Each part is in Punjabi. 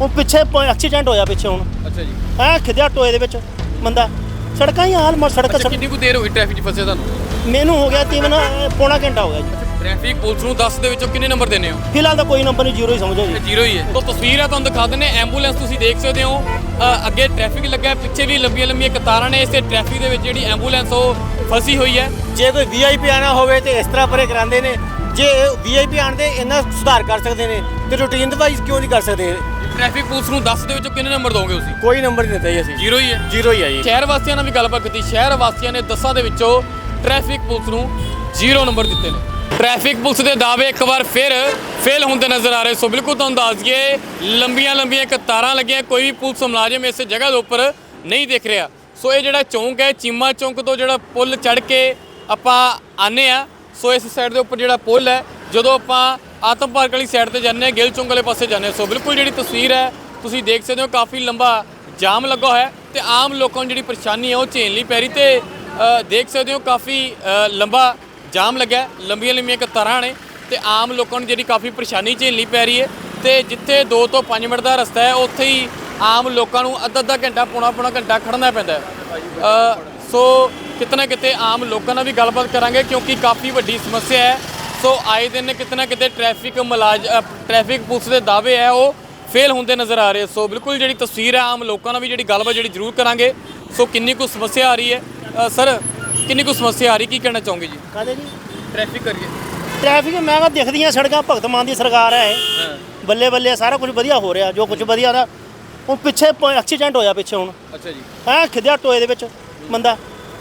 ਉਹ ਪਿੱਛੇ ਐਕਸੀਡੈਂਟ ਹੋਇਆ ਪਿੱਛੇ ਹੁਣ। ਅੱਛਾ ਜੀ। ਐ ਖਿਦਿਆ ਟੋਏ ਦੇ ਵਿੱਚ ਬੰਦਾ। ਸੜਕਾਂ ਹੀ ਹਾਲ ਮਰ ਸੜਕ ਅੱਛਾ ਕਿੰਨੀ ਕੁ ਦੇਰ ਹੋਈ ਟ੍ਰੈਫਿਕ 'ਚ ਫਸੇ ਤੁਹਾਨੂੰ? ਮੈਨੂੰ ਹੋ ਗਿਆ ਤੀਵਨ ਪੌਣਾ ਘੰਟਾ ਹੋ ਗਿਆ ਜੀ। ਟ੍ਰੈਫਿਕ ਪੁਲਿਸ ਨੂੰ 10 ਦੇ ਵਿੱਚੋਂ ਕਿੰਨੇ ਨੰਬਰ ਦੇਣੇ ਹੋ? ਫਿਲਹਾਲ ਤਾਂ ਕੋਈ ਨੰਬਰ ਨਹੀਂ ਜ਼ੀਰੋ ਹੀ ਸਮਝੋ ਜੀ। ਜ਼ੀਰੋ ਹੀ ਹੈ। ਤਾਂ ਤਸਵੀਰ ਹੈ ਤੁਹਾਨੂੰ ਦਿਖਾ ਦਿੰਦੇ ਐਂਬੂਲੈਂਸ ਤੁਸੀਂ ਦੇਖ ਸਕਦੇ ਹੋ। ਅੱਗੇ ਟ੍ਰੈਫਿਕ ਲੱਗਾ ਹੈ, ਪਿੱਛੇ ਵੀ ਲੰਬੀਆਂ ਲੰਬੀਆਂ ਕਤਾਰਾਂ ਨੇ ਇਸੇ ਟ੍ਰੈਫਿਕ ਦੇ ਵਿੱਚ ਜਿਹੜੀ ਐਂਬੂਲੈਂਸ ਉਹ ਫਸੀ ਹੋਈ ਹੈ। ਜੇ ਕੋਈ ਵੀਆਈਪੀ ਆਣਾ ਹੋਵੇ ਤੇ ਇਸ ਤਰ੍ਹਾਂ ਪਰੇ ਕਰਾਉਂਦੇ ਨੇ। ਜੇ ਵੀਆਈਪੀ ਆਣ ਦੇ ਇਹਨਾਂ ਸੁਧਾਰ ਕਰ ਸਕਦੇ ਨੇ। ਤੇ ਰੂਟੀਨ ਵਾਈਜ਼ ਕਿਉਂ ਨਹੀਂ ਕਰ ਸਕਦੇ? ਟ੍ਰੈਫਿਕ ਪੁਲਿਸ ਨੂੰ 10 ਦੇ ਵਿੱਚੋਂ ਕਿੰਨੇ ਨੰਬਰ ਦੋਗੇ ਤੁਸੀਂ? ਕੋਈ ਨੰਬਰ ਨਹੀਂ ਦਿੱਤਾ ਜੀ ਅਸੀਂ। ਜ਼ੀਰੋ ਹੀ ਹੈ। ਜ਼ੀਰੋ ਹੀ ਆ ਜੀ। ਸ਼ਹਿਰ ਵਾਸੀਆਂ ਨਾਲ ਵੀ ਗੱਲਬਾਤ ਕੀਤੀ। ਸ਼ਹਿਰ ਵਾਸੀਆਂ ਨੇ ਦਸਾਂ ਦੇ ਵਿੱਚੋਂ ਟ੍ਰੈਫਿਕ ਪੁਲਿਸ ਨੂੰ ਜ਼ੀਰੋ ਨੰਬਰ ਦਿੱਤੇ ਨੇ। ਟ੍ਰੈਫਿਕ ਪੁਲਿਸ ਦੇ ਦਾਅਵੇ ਇੱਕ ਵਾਰ ਫਿਰ ਫੇਲ ਹੁੰਦੇ ਨਜ਼ਰ ਆ ਰਹੇ ਸੋ ਬਿਲਕੁਲ ਤੁਹਾਨੂੰ ਦੱਸ ਦਈਏ ਲੰਬੀਆਂ ਲੰਬੀਆਂ ਕਤਾਰਾਂ ਲੱਗੀਆਂ। ਕੋਈ ਵੀ ਪੁਲਿਸ ਮੁਲਾਜ਼ਮ ਇਸ ਜਗ੍ਹਾ ਦੇ ਉੱਪਰ ਨਹੀਂ ਦਿਖ ਰਿਹਾ। ਸੋ ਇਹ ਜਿਹੜਾ ਚੌਂਕ ਹੈ ਚੀਮਾ ਚੌਂਕ ਤੋਂ ਜਿਹੜਾ ਪੁਲ ਚੜ ਕੇ ਆਪਾਂ ਆਨੇ ਆ ਸੋ ਇਸ ਸਾਈਡ ਦੇ ਉੱਪਰ ਜਿਹੜਾ ਪੁਲ ਹੈ ਜਦੋਂ ਆਪਾਂ ਆਤਮ ਪਾਰਕ ਵਾਲੀ ਸਾਈਡ ਤੇ ਜਾਂਦੇ ਹਾਂ ਗਿੱਲ ਚੌਂਕ ਵਾਲੇ ਪਾਸੇ ਜਾਂਦੇ ਹਾਂ। ਸੋ ਬਿਲਕੁਲ ਜਿਹੜੀ ਤਸਵੀਰ ਹੈ ਤੁਸੀਂ ਦੇਖ ਸਕਦੇ ਹੋ ਕਾਫੀ ਲੰਬਾ ਜਾਮ ਲੱਗਾ ਹੋਇਆ ਹੈ ਤੇ ਆਮ ਲੋਕਾਂ ਨੂੰ ਜਿਹੜੀ ਪਰੇਸ਼ਾਨੀ ਹੈ ਉਹ ਝੇਲਣੀ ਪੈ ਰਹੀ ਤੇ ਦੇਖ ਸਕਦੇ ਹੋ ਕਾਫੀ ਲੰਬਾ ਜਾਮ ਲੱਗਾ ਹੈ, ਲੰਬੀਆਂ ਲੰਬੀਆਂ ਕਤਾਰਾਂ ਨੇ ਤੇ ਆਮ ਲੋਕਾਂ ਨੂੰ ਜਿਹੜੀ ਕਾਫੀ ਪਰੇਸ਼ਾਨੀ ਝੇਲਣੀ ਪੈ ਰਹੀ ਹੈ ਤੇ ਜਿੱਥੇ 2 ਤੋਂ 5 ਮਿੰਟ ਦਾ ਰਸਤਾ ਹੈ ਉੱਥੇ ਹੀ ਆਮ ਲੋਕਾਂ ਨੂੰ ਅੱਧਾ ਅੱਧਾ ਘੰਟਾ ਪੌਣਾ ਪੌਣਾ ਘੰਟਾ ਖੜਨਾ ਪੈਂਦਾ ਸੋ ਕਿਤੇ ਨਾ ਕਿਤੇ ਆਮ ਲੋਕਾਂ ਨਾਲ ਵੀ ਗੱਲਬਾਤ ਕਰਾਂਗੇ ਕਿਉਂਕਿ ਕਾਫੀ ਵੱਡੀ ਸਮੱਸਿਆ ਹੈ। ਸੋ ਆਏ ਦਿਨ ਕਿਤੇ ਨਾ ਕਿਤੇ ਟ੍ਰੈਫਿਕ ਮੁਲਾਜ਼ ਟ੍ਰੈਫਿਕ ਪੁਲਿਸ ਦੇ ਦਾਅਵੇ ਹੈ ਉਹ ਫੇਲ ਹੁੰਦੇ ਨਜ਼ਰ ਆ ਰਹੇ ਸੋ ਬਿਲਕੁਲ ਜਿਹੜੀ ਤਸਵੀਰ ਹੈ ਆਮ ਲੋਕਾਂ ਨਾਲ ਵੀ ਜਿਹੜੀ ਗੱਲਬਾਤ ਜਿਹੜੀ ਜ਼ਰੂਰ ਕਰਾਂਗੇ। ਸੋ ਕਿੰਨੀ ਕੁ ਸਮੱਸਿਆ ਆ ਰਹੀ ਹੈ? ਸਰ ਕਿੰਨੀ ਕੁ ਸਮੱਸਿਆ ਆ ਰਹੀ? ਕੀ ਕਹਿਣਾ ਚਾਹੋਗੇ ਜੀ? ਕਾਹਦੇ ਜੀ? ਟ੍ਰੈਫਿਕ ਕਰੀਏ। ਟ੍ਰੈਫਿਕ ਮੈਂ ਕਿਹਾ ਦਿਖਦੀਆਂ ਸੜਕਾਂ ਭਗਤ ਮਾਨ ਦੀ ਸਰਕਾਰ ਹੈ ਇਹ। ਬੱਲੇ ਬੱਲੇ ਸਾਰਾ ਕੁਝ ਵਧੀਆ ਹੋ ਰਿਹਾ ਜੋ ਕੁਝ ਵਧੀਆ ਦਾ। ਉਹ ਪਿੱਛੇ ਐਕਸੀਡੈਂਟ ਹੋਇਆ ਪਿੱਛੇ ਹੁਣ। ਅੱਛਾ ਜੀ। ਐ ਖਿਦਿਆ ਟੋਏ ਦੇ ਵਿੱਚ ਬੰਦਾ।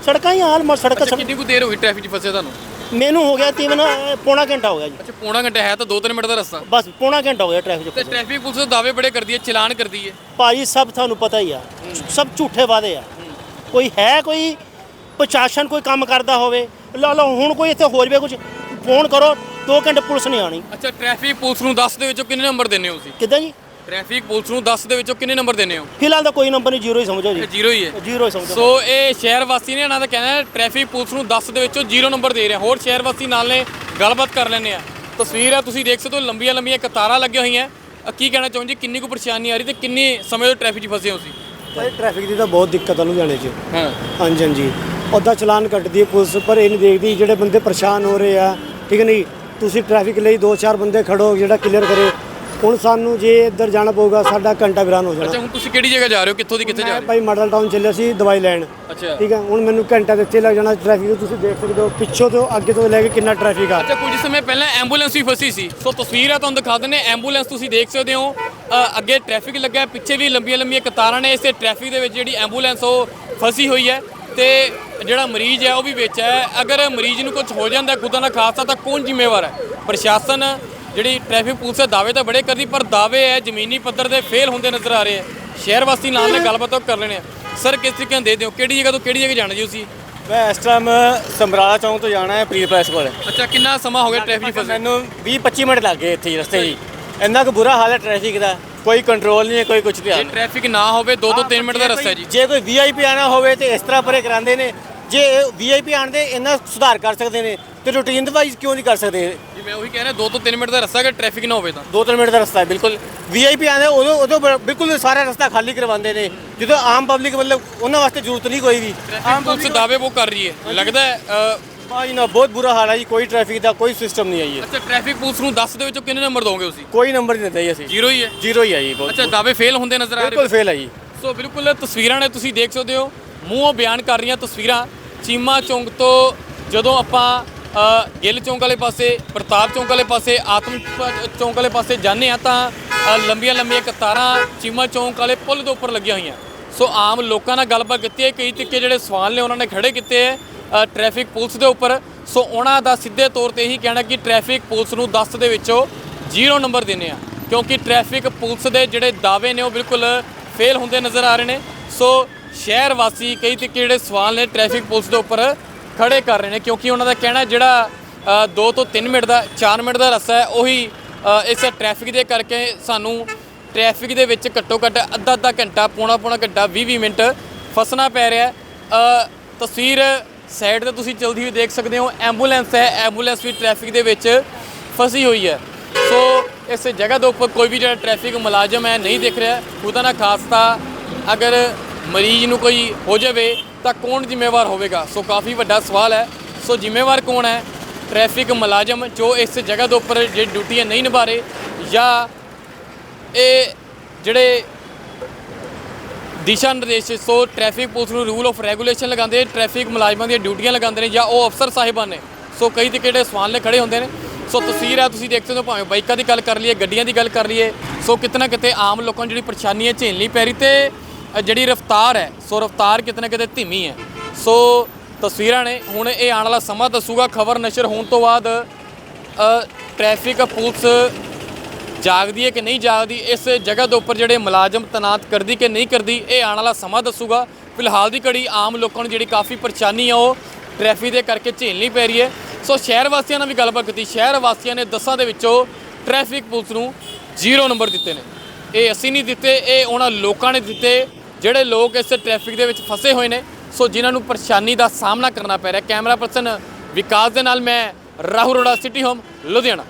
ਸੜਕਾਂ ਹੀ ਹਾਲ ਮਰ ਸੜਕ ਕਿੰਨੀ ਕੁ ਦੇਰ ਹੋਈ ਟ੍ਰੈਫਿਕ 'ਚ ਫਸੇ ਤੁਹਾਨੂੰ? ਮੈਨੂੰ ਹੋ ਗਿਆ ਤੀਵਨ ਪੌਣਾ ਘੰਟਾ ਹੋ ਗਿਆ ਜੀ। ਅੱਛਾ ਪੌਣਾ ਘੰਟਾ ਹੈ ਤਾਂ 2-3 ਮਿੰਟ ਦਾ ਰਸਤਾ। ਬਸ ਪੌਣਾ ਘੰਟਾ ਹੋ ਗਿਆ ਟ੍ਰੈਫਿਕ ਤੇ 'ਚ ਟ੍ਰੈਫਿਕ ਪੁਲਿਸ ਦੇ ਦਾਅਵੇ ਬੜੇ ਕਰਦੀ ਹੈ ਚਲਾਨ ਕਰਦੀ ਹੈ। ਭਾਜੀ ਸਭ ਤੁਹਾਨੂੰ ਪਤਾ ਹੀ ਆ। ਸਭ ਝੂਠੇ ਵਾਦੇ ਆ। ਕੋਈ ਹੈ ਕੋਈ ਪ੍ਰਸ਼ਾਸਨ ਕੋਈ ਕੰਮ ਕਰਦਾ ਹੋਵੇ ਲਾ ਲਓ ਹੁਣ ਕੋਈ ਇੱਥੇ ਹੋ ਜਵੇ ਕੁਝ ਫੋਨ ਕਰੋ 2 ਘੰਟੇ ਪੁਲਿਸ ਨਹੀਂ ਆਣੀ ਅੱਛਾ ਟ੍ਰੈਫਿਕ ਪੁਲਿਸ ਨੂੰ 10 ਦੇ ਵਿੱਚੋਂ ਕਿੰਨੇ ਨੰਬਰ ਦਿੰਦੇ ਹੋ ਤੁਸੀਂ? ਕਿੱਦਾਂ ਜੀ? ਟ੍ਰੈਫਿਕ ਪੁਲਿਸ ਨੂੰ 10 ਦੇ ਵਿੱਚੋਂ ਕਿੰਨੇ ਨੰਬਰ ਦਿੰਦੇ ਹੋ? ਫਿਲਹਾਲ ਤਾਂ ਕੋਈ ਨੰਬਰ ਨਹੀਂ ਜ਼ੀਰੋ ਹੀ ਸਮਝੋ ਜੀ। ਜ਼ੀਰੋ ਹੀ ਹੈ। ਜ਼ੀਰੋ ਹੀ ਸਮਝੋ। ਸੋ ਇਹ ਸ਼ਹਿਰ ਵਾਸੀ ਨੇ ਇਹਨਾਂ ਦਾ ਕਹਿਣਾ ਹੈ ਟ੍ਰੈਫਿਕ ਪੁਲਿਸ ਨੂੰ 10 ਦੇ ਵਿੱਚੋਂ 0 ਨੰਬਰ ਦੇ ਰਿਹਾ। ਹੋਰ ਸ਼ਹਿਰ ਵਾਸੀ ਨਾਲ ਨੇ ਗੱਲਬਾਤ ਕਰ ਲੈਂਦੇ ਆ ਤਸਵੀਰ ਆ ਤੁਸੀਂ ਦੇਖ ਸਕਦੇ ਹੋ ਲੰਬੀਆਂ ਲੰਬੀਆਂ ਕਤਾਰਾਂ ਲੱਗੀਆਂ ਹੋਈਆਂ। ਅ, ਕੀ ਕਹਿਣਾ ਚਾਹੋ ਜੀ? ਕਿੰਨੀ ਕੁ ਪਰੇਸ਼ਾਨੀ ਆ ਰਹੀ ਤੇ ਕਿੰਨੇ ਸਮੇਂ ਤੋਂ ਟ੍ਰੈਫਿਕ 'ਚ ਫਸੇ ਹੋ ਤੁਸੀਂ? ਭਾਈ ਟ੍ਰੈਫਿਕ ਦੀ ਤਾਂ ਬਹੁਤ ਦਿੱਕਤ ਆ ਲੁਧਿਆਣੇ 'ਚ। ਹਾਂ। ਹਾਂਜੀ ਹਾਂਜੀ। ਉਹਦਾ ਚਲਾਨ ਕੱਟਦੀ ਹੈ ਪੁਲਿਸ ਪਰ ਇਹ ਨਹੀਂ ਦੇਖਦੀ ਜਿਹੜੇ ਬੰਦੇ ਪਰੇਸ਼ਾਨ ਹੋ ਰਹੇ ਆ। ਠੀਕ ਨਹੀਂ? ਤੁਸੀਂ ਟ੍ਰੈਫਿਕ ਲਈ ਦੋ ਚਾਰ ਬੰਦੇ ਖੜੋ ਜਿਹੜਾ ਕਲੀਅਰ ਕਰੇ। ਹੁਣ ਸਾਨੂੰ ਜੇ ਇੱਧਰ ਜਾਣਾ ਪਊਗਾ ਸਾਡਾ ਘੰਟਾ ਵਿਰਾਨ ਹੋ ਅੱਛਾ ਜਾਣਾ ਹੁਣ ਤੁਸੀਂ ਕਿਹੜੀ ਜਗ੍ਹਾ ਜਾ ਰਹੇ ਹੋ? ਕਿੱਥੋਂ ਦੀ ਕਿੱਥੇ ਜਾ ਮੈਂ ਰਹੇ ਭਾਈ ਮਾਡਲ ਟਾਊਨ ਚੱਲਿਆ ਸੀ ਦਵਾਈ ਲੈਣ। ਹੋ ਅੱਛਾ। ਠੀਕ ਹੈ ਹੁਣ ਮੈਨੂੰ ਘੰਟਾ ਦੇ ਇੱਥੇ ਲੱਗ ਜਾਣਾ ਟ੍ਰੈਫਿਕ ਤੁਸੀਂ ਦੇਖ ਸਕਦੇ ਹੋ ਪਿੱਛੋਂ ਤੋਂ ਅੱਗੇ ਤੋਂ ਲੈ ਕੇ ਕਿੰਨਾ ਟ੍ਰੈਫਿਕ ਆ। ਅੱਛਾ ਕੁਝ ਸਮੇਂ ਪਹਿਲਾਂ ਐਂਬੂਲੈਂਸ ਵੀ ਫਸੀ ਸੀ। ਸੋ ਤਸਵੀਰ ਆ ਤੁਹਾਨੂੰ ਦਿਖਾ ਦਿੰਦੇ ਐਂਬੂਲੈਂਸ ਤੁਸੀਂ ਦੇਖ ਸਕਦੇ ਹੋ। ਅ, ਅੱਗੇ ਟ੍ਰੈਫਿਕ ਲੱਗਾ ਹੈ, ਪਿੱਛੇ ਵੀ ਲੰਬੀਆਂ ਲੰਬੀਆਂ ਕਤਾਰਾਂ ਨੇ ਇਸੇ ਟ੍ਰੈਫਿਕ ਦੇ ਵਿੱਚ ਜਿਹੜੀ ਐਂਬੂਲੈਂਸ ਉਹ ਫਸੀ ਹੋਈ ਹੈ। ਤੇ ਜਿਹੜਾ ਮਰੀਜ਼ ਹੈ ਉਹ ਵੀ ਵਿੱਚ ਹੈ। ਅਗਰ ਮਰੀਜ਼ ਨੂੰ ਕੁਝ ਹੋ ਜਾਂਦਾ ਖੁਦਾ ਨਾ ਖਾਸਤਾ ਤਾਂ ਕੌਣ ਜ਼ਿੰਮੇਵਾਰ ਹੈ? ਪ੍ਰਸ਼ਾਸਨ ਜਿਹੜੀ ਟ੍ਰੈਫਿਕ ਪੁਲਿਸ ਦੇ ਦਾਅਵੇ ਤਾਂ ਬੜੇ ਕਰਦੀ ਪਰ ਦਾਅਵੇ ਹੈ ਜ਼ਮੀਨੀ ਪੱਧਰ ਤੇ ਫੇਲ ਹੁੰਦੇ ਨਜ਼ਰ ਆ ਰਹੇ ਹੈ ਸ਼ਹਿਰ ਵਾਸੀ ਨਾਲ ਨੇ ਗੱਲਬਾਤ ਕਰ ਲੈਣੇ ਆ। ਸਰ ਕਿਸ ਤਰੀਕੇ ਨਾਲ ਦੇ ਦਿਓ? ਕਿਹੜੀ ਜਗ੍ਹਾ ਤੋਂ ਕਿਹੜੀ ਜਗ੍ਹਾ ਜਾਣਾ ਜੀ ਤੁਸੀਂ? ਮੈਂ ਇਸ ਟਾਈਮ ਸਮਰਾਲਾ ਚੌਂਕ ਤੋਂ ਜਾਣਾ ਹੈ ਪ੍ਰੀ ਪ੍ਰੈਸ ਕੋਲ। ਅੱਛਾ ਕਿੰਨਾ ਸਮਾਂ ਹੋ ਗਿਆ ਟ੍ਰੈਫਿਕ ਫਸੇ ਮੈਨੂੰ 20 25 ਮਿੰਟ ਲੱਗ ਗਏ ਇੱਥੇ ਰਸਤੇ 'ਚ ਹੀ। ਇੰਨਾ ਕੁ ਬੁਰਾ ਹਾਲ ਹੈ ਟ੍ਰੈਫਿਕ ਦਾ। ਕੋਈ ਕੰਟਰੋਲ ਨਹੀਂ ਹੈ ਕੋਈ ਕੁਝ ਜੇ ਧਿਆਨ ਟ੍ਰੈਫਿਕ ਨਾ ਹੋਵੇ 2 ਤੋਂ 3 ਮਿੰਟ ਦਾ ਰਸਤਾ ਹੈ ਜੀ। ਜੇ ਕੋਈ ਵੀਆਈਪੀ ਆਣਾ ਹੋਵੇ ਤੇ ਇਸ ਤਰ੍ਹਾਂ ਪਰੇ ਕਰਾਉਂਦੇ ਨੇ ਜੇ ਵੀਆਈਪੀ ਆਣ ਦੇ ਇਹਨਾਂ ਸੁਧਾਰ ਕਰ ਸਕਦੇ ਨੇ ਤੇ ਰੂਟੀਨ ਵਾਈਜ਼ ਕਿਉਂ ਨਹੀਂ ਕਰ ਸਕਦੇ? ਜੀ ਮੈਂ ਉਹੀ ਕਹਿ ਰਿਹਾ 2 ਤੋਂ 3 ਮਿੰਟ ਦਾ ਰਸਤਾ ਅਗਰ ਟ੍ਰੈਫਿਕ ਨਾ ਹੋਵੇ ਤਾਂ। ਦੋ ਤਿੰਨ ਮਿੰਟ ਦਾ ਰਸਤਾ ਹੈ ਬਿਲਕੁਲ। ਵੀਆਈਪੀ ਆਉਂਦੇ ਉਦੋਂ ਉਦੋਂ ਬਿਲਕੁਲ ਸਾਰਾ ਰਸਤਾ ਖਾਲੀ ਕਰਵਾਉਂਦੇ ਨੇ। ਜਦੋਂ ਆਮ ਪਬਲਿਕ ਮਤਲਬ ਉਹਨਾਂ ਵਾਸਤੇ ਜ਼ਰੂਰਤ ਨਹੀਂ ਕੋਈ ਵੀ। ਟ੍ਰੈਫਿਕ ਪੁਲਿਸ ਦਾਅਵੇ ਉਹ ਕਰ ਰਹੀ ਹੈ। ਲੱਗਦਾ ਹੈ ਭਾਈ ਨਾ ਬਹੁਤ ਬੁਰਾ ਹਾਲ ਹੈ ਜੀ ਕੋਈ ਟ੍ਰੈਫਿਕ ਦਾ ਕੋਈ ਸਿਸਟਮ ਨਹੀਂ ਹੈ ਜੀ। ਅੱਛਾ ਟ੍ਰੈਫਿਕ ਪੁਲਿਸ ਨੂੰ 10 ਦੇ ਵਿੱਚੋਂ ਕਿੰਨੇ ਨੰਬਰ ਦੋਗੇ ਤੁਸੀਂ? ਕੋਈ ਨੰਬਰ ਨਹੀਂ ਦਿੰਦੇ ਜੀ ਅਸੀਂ। ਜ਼ੀਰੋ ਹੀ ਹੈ। ਜ਼ੀਰੋ ਹੀ ਹੈ ਜੀ ਬਹੁਤ ਅੱਛਾ ਦਾਅਵੇ ਫੇਲ ਹੁੰਦੇ ਨਜ਼ਰ ਆ ਰਹੇ ਬਿਲਕੁਲ ਫੇਲ ਹੈ ਜੀ। ਸੋ ਬਿਲਕੁਲ ਤਸਵੀਰਾਂ ਨੇ ਤੁਸੀਂ ਦੇਖ ਸਕਦੇ ਹੋ। ਮੂੰਹੋਂ ਬਿਆਨ ਕਰ ਰਹੀਆਂ ਤਸਵੀਰਾਂ। ਚੀਮਾ ਚੌਂਕ ਤੋਂ ਜਦੋਂ ਆਪਾਂ ਗਿੱਲ ਚੌਂਕ ਵਾਲੇ ਪਾਸੇ ਪ੍ਰਤਾਪ ਚੌਂਕ ਵਾਲੇ ਪਾਸੇ ਆਤਮ ਚੌਂਕ ਵਾਲੇ ਪਾਸੇ ਜਾਂਦੇ ਆ ਤਾਂ ਲੰਬੀਆਂ ਲੰਬੀਆਂ ਕਤਾਰਾਂ ਚੀਮਾ ਚੌਂਕ ਵਾਲੇ ਪੁਲ ਦੇ ਉੱਪਰ ਲੱਗੀਆਂ ਹੋਈਆਂ। ਸੋ ਆਮ ਲੋਕਾਂ ਨਾਲ ਗੱਲਬਾਤ ਕੀਤੀ ਹੈ ਕਈ ਤਰੀਕੇ ਜਿਹੜੇ ਸਵਾਲ ਨੇ ਉਹਨਾਂ ਨੇ ਖੜੇ ਕੀਤੇ ਹੈ ਅ, ਟ੍ਰੈਫਿਕ ਪੁਲਿਸ ਦੇ ਉੱਪਰ। ਸੋ ਉਹਨਾਂ ਦਾ ਸਿੱਧੇ ਤੌਰ ਤੇ ਇਹੀ ਕਹਿਣਾ ਕਿ ਟ੍ਰੈਫਿਕ ਪੁਲਿਸ ਨੂੰ 10 ਦੇ ਵਿੱਚੋਂ ਜ਼ੀਰੋ ਨੰਬਰ ਦਿੰਦੇ ਆ ਕਿਉਂਕਿ ਟ੍ਰੈਫਿਕ ਪੁਲਿਸ ਦੇ ਜਿਹੜੇ ਦਾਅਵੇ ਨੇ ਉਹ ਬਿਲਕੁਲ ਫੇਲ ਹੁੰਦੇ ਨਜ਼ਰ ਆ ਰਹੇ ਨੇ। ਸੋ ਸ਼ਹਿਰ ਵਾਸੀ ਕਈ ਤਰੀਕੇ ਜਿਹੜੇ ਸਵਾਲ ਨੇ ਟ੍ਰੈਫਿਕ ਪੁਲਿਸ ਦੇ ਉੱਪਰ ਖੜੇ ਕਰ ਰਹੇ ਨੇ, ਕਿਉਂਕਿ ਉਹਨਾਂ ਦਾ ਕਹਿਣਾ ਜਿਹੜਾ 2 ਤੋਂ 3 ਮਿੰਟ ਦਾ 4 ਮਿੰਟ ਦਾ ਰਸਤਾ ਹੈ, ਉਹੀ ਇਸ ਟ੍ਰੈਫਿਕ ਦੇ ਕਰਕੇ ਸਾਨੂੰ ਟ੍ਰੈਫਿਕ ਦੇ ਵਿੱਚ ਘੱਟੋ ਘੱਟ ਅੱਧਾ ਅੱਧਾ ਘੰਟਾ, ਪੌਣਾ ਪੌਣਾ ਘੰਟਾ 20 20 ਮਿੰਟ ਫਸਣਾ ਪੈ ਰਿਹਾ ਤਸਵੀਰ ਸਾਈਡ ਤੇ ਤੁਸੀਂ ਚਲਦੀ ਹੋਈ ਦੇਖ ਸਕਦੇ ਹੋ ਐਂਬੂਲੈਂਸ ਹੈ ਐਂਬੂਲੈਂਸ ਵੀ ਟ੍ਰੈਫਿਕ ਦੇ ਵਿੱਚ ਫਸੀ ਹੋਈ ਹੈ। ਸੋ, ਇਸ ਜਗ੍ਹਾ ਦੇ ਉੱਪਰ ਕੋਈ ਵੀ ਜਿਹੜਾ ਟ੍ਰੈਫਿਕ ਮੁਲਾਜ਼ਮ ਹੈ, ਨਹੀਂ ਦਿਖ ਰਿਹਾ। ਉਹਦਾ ਨਾ ਖਾਸਤਾ, ਅਗਰ ਮਰੀਜ਼ ਨੂੰ ਕੋਈ ਹੋ ਜਾਵੇ ਤਾਂ ਕੌਣ ਜ਼ਿੰਮੇਵਾਰ ਹੋਵੇਗਾ? ਸੋ ਕਾਫੀ ਵੱਡਾ ਸਵਾਲ ਹੈ। ਸੋ ਜ਼ਿੰਮੇਵਾਰ ਕੌਣ ਹੈ? ਟ੍ਰੈਫਿਕ ਮੁਲਾਜ਼ਮ ਜੋ ਇਸ ਜਗ੍ਹਾ ਦੇ ਉੱਪਰ ਜਿਹੜੀ ਡਿਊਟੀਆਂ ਨਹੀਂ ਨਿਭਾ ਰਹੇ ਜਾਂ ਇਹ ਜਿਹੜੇ ਦਿਸ਼ਾ ਨਿਰਦੇਸ਼ ਸੋ ਟ੍ਰੈਫਿਕ ਪੁਲਿਸ ਨੂੰ ਰੂਲ ਆਫ ਰੈਗੂਲੇਸ਼ਨ ਲਗਾਉਂਦੇ ਟ੍ਰੈਫਿਕ ਮੁਲਾਜ਼ਮਾਂ ਦੀਆਂ ਡਿਊਟੀਆਂ ਲਗਾਉਂਦੇ ਨੇ ਜਾਂ ਉਹ ਅਫਸਰ ਸਾਹਿਬਾਨ ਨੇ। ਸੋ ਕਈ ਤੇ ਕਿਹੜੇ ਸਵਾਲ ਨੇ, ਖੜੇ ਹੁੰਦੇ ਨੇ। ਸੋ ਤਸਵੀਰ ਹੈ, ਤੁਸੀਂ ਦੇਖ ਸਕਦੇ ਹੋ, ਭਾਵੇਂ ਬਾਈਕਾਂ ਦੀ ਗੱਲ ਕਰ ਲਈਏ, ਗੱਡੀਆਂ ਦੀ ਗੱਲ ਕਰ ਲਈਏ। ਸੋ ਕਿਤੇ ਨਾ ਕਿਤੇ ਆਮ ਲੋਕਾਂ ਨੂੰ ਜਿਹੜੀ ਪਰੇਸ਼ਾਨੀ ਹੈ ਝੇਲਣੀ ਪੈ ਰਹੀ ਤੇ ਜਿਹੜੀ ਰਫ਼ਤਾਰ ਹੈ ਸੋ ਰਫ਼ਤਾਰ ਕਿਤੇ ਨਾ ਕਿਤੇ ਧੀਮੀ ਹੈ। ਸੋ ਤਸਵੀਰਾਂ ਨੇ ਹੁਣ ਇਹ ਆਉਣ ਵਾਲਾ ਸਮਾਂ ਦੱਸੂਗਾ ਖਬਰ ਨਸ਼ਰ ਹੋਣ ਤੋਂ ਬਾਅਦ ਅ, ਟ੍ਰੈਫਿਕ ਪੁਲਿਸ ਜਾਗਦੀ ਹੈ ਕਿ ਨਹੀਂ ਜਾਗਦੀ ਇਸ ਜਗ੍ਹਾ ਦੇ ਉੱਪਰ ਜਿਹੜੇ ਮੁਲਾਜ਼ਮ ਤਨਾਤ ਕਰਦੀ ਕਿ ਨਹੀਂ ਕਰਦੀ ਇਹ ਆਉਣ ਵਾਲਾ ਸਮਾਂ ਦੱਸੂਗਾ। ਫਿਲਹਾਲ ਦੀ ਘੜੀ ਆਮ ਲੋਕਾਂ ਨੂੰ ਜਿਹੜੀ ਕਾਫੀ ਪਰੇਸ਼ਾਨੀ ਆ ਉਹ ਟ੍ਰੈਫਿਕ ਦੇ ਕਰਕੇ ਝੇਲਣੀ ਪੈ ਰਹੀ ਹੈ। ਸੋ ਸ਼ਹਿਰ ਵਾਸੀਆਂ ਨਾਲ ਵੀ ਗੱਲਬਾਤ ਕੀਤੀ ਸ਼ਹਿਰ ਵਾਸੀਆਂ ਨੇ ਦਸਾਂ ਦੇ ਵਿੱਚੋਂ ਟ੍ਰੈਫਿਕ ਪੁਲਿਸ ਨੂੰ ਜ਼ੀਰੋ ਨੰਬਰ ਦਿੱਤੇ ਨੇ। ਇਹ ਅਸੀਂ ਨਹੀਂ ਦਿੱਤੇ ਇਹ ਉਹਨਾਂ ਲੋਕਾਂ ਨੇ ਦਿੱਤੇ। ਜਿਹੜੇ ਲੋਕ ਇਸ ਟ੍ਰੈਫਿਕ ਦੇ ਵਿੱਚ ਫਸੇ ਹੋਏ ਨੇ, ਸੋ ਜਿਨ੍ਹਾਂ ਨੂੰ ਪਰੇਸ਼ਾਨੀ ਦਾ ਸਾਹਮਣਾ ਕਰਨਾ ਪੈ ਰਿਹਾ, ਕੈਮਰਾ ਪਰਸਨ ਵਿਕਾਸ ਦੇ ਨਾਲ ਮੈਂ ਰਾਹੁਲ ਰੋੜਾ ਸਿਟੀ ਹੋਮ ਲੁਧਿਆਣਾ।